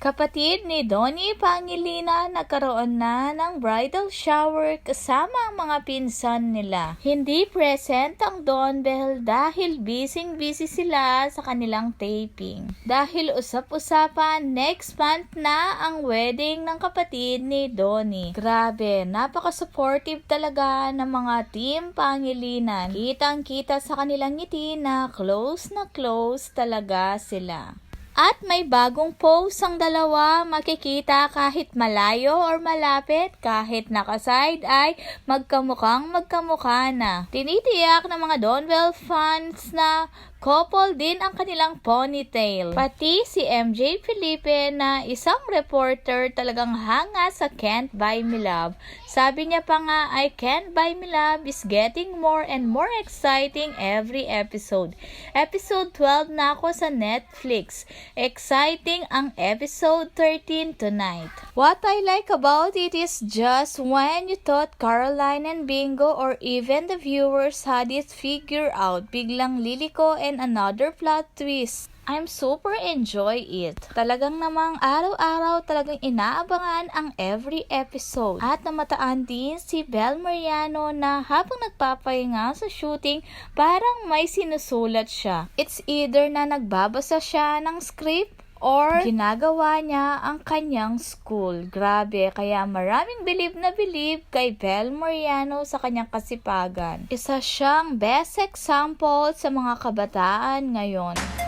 Kapatid ni Donnie Pangilinan nagkaroon na ng bridal shower kasama ang mga pinsan nila. Hindi present ang Don Bell dahil busy-busy sila sa kanilang taping. Dahil usap-usapan, next month na ang wedding ng kapatid ni Donnie. Grabe, napaka-supportive talaga ng mga team Pangilinan. Kitang-kita sa kanilang ngiti na close na close talaga sila. At may bagong post ang dalawa, makikita kahit malayo or malapit, kahit nakaside ay magkamukhang magkamukha na. Tinitiyak ng mga Donwell fans na couple din ang kanilang ponytail. Pati si MJ Felipe na isang reporter talagang hanga sa Can't Buy Me Love. Sabi niya pa nga ay Can't Buy Me Love is getting more and more exciting every episode. Episode 12 na ako sa Netflix. Exciting ang episode 13 tonight. What I like about it is just when you thought Caroline and Bingo or even the viewers had it figured out, biglang Liliko and another plot twist. I'm super enjoy it. Talagang namang araw-araw talagang inaabangan ang every episode. At namataan din si Bel Mariano na habang nagpapahinga sa shooting, parang may sinusulat siya. It's either na nagbabasa siya ng script or ginagawa niya ang kanyang school. Grabe, kaya maraming believe na believe kay Bel Mariano sa kanyang kasipagan. Isa siyang best example sa mga kabataan ngayon.